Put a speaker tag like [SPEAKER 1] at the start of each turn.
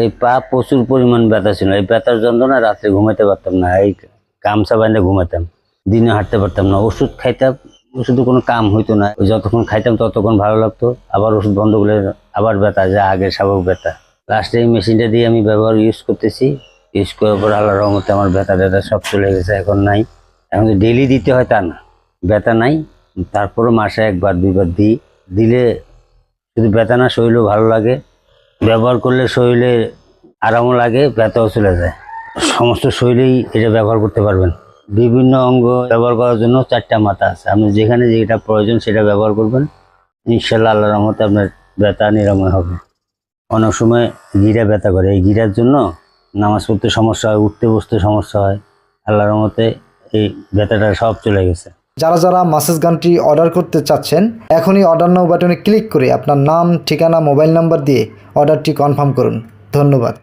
[SPEAKER 1] এই পা প্রচুর পরিমাণ ব্যথা ছিল। এই ব্যথার যন্ত্রণা রাত্রে ঘুমাতে পারতাম না। এই গামছা বাঁধে ঘুমাতাম দিনে হাঁটতে পারতাম না। ওষুধ খাইতাম। ওষুধে কোনো কাম হইতো না। যতক্ষণ খাইতাম ততক্ষণ ভালো লাগতো। আবার ওষুধ বন্ধ করলে আবার ব্যথা, যা আগে স্বাভাবিক ব্যথা। লাস্টে এই মেশিনটা দিয়ে আমি ব্যবহার ইউজ করতেছি। ইউজ করার পর আল্লাহ রহমতে আমার ব্যথা ট্যাথা সব চলে গেছে, এখন নাই। এখন ডেলি দিতে হয় তা না। ব্যথা নাই। তারপরও মাসে একবার, দুইবার দিই। দিলে শুধু ব্যথা না, শরীরও ভালো লাগে। ব্যবহার করলে শরীরে আরামও লাগে, ব্যথাও চলে যায়। সমস্ত শরীরেই এটা ব্যবহার করতে পারবেন। বিভিন্ন অঙ্গ ব্যবহার করার জন্য চারটা মাথা আছে। আপনি যেখানে যেটা প্রয়োজন সেটা ব্যবহার করবেন। ইনশাল্লাহ আল্লাহ রহমতে আপনার ব্যথা নিরাময় হবে। অনেক সময় গিরা ব্যথা করে। এই গিরার জন্য নামাজ পড়তে সমস্যা হয়, উঠতে বসতে সমস্যা হয়। আল্লাহ রহমতে এই ব্যথাটা সব চলে গেছে।
[SPEAKER 2] যারা যারা মাসেজ গানটি অর্ডার করতে চাচ্ছেন, এখনই অর্ডার নাও বাটনে ক্লিক করে আপনার নাম, ঠিকানা মোবাইল নাম্বার দিয়ে অর্ডারটি কনফার্ম করুন। ধন্যবাদ।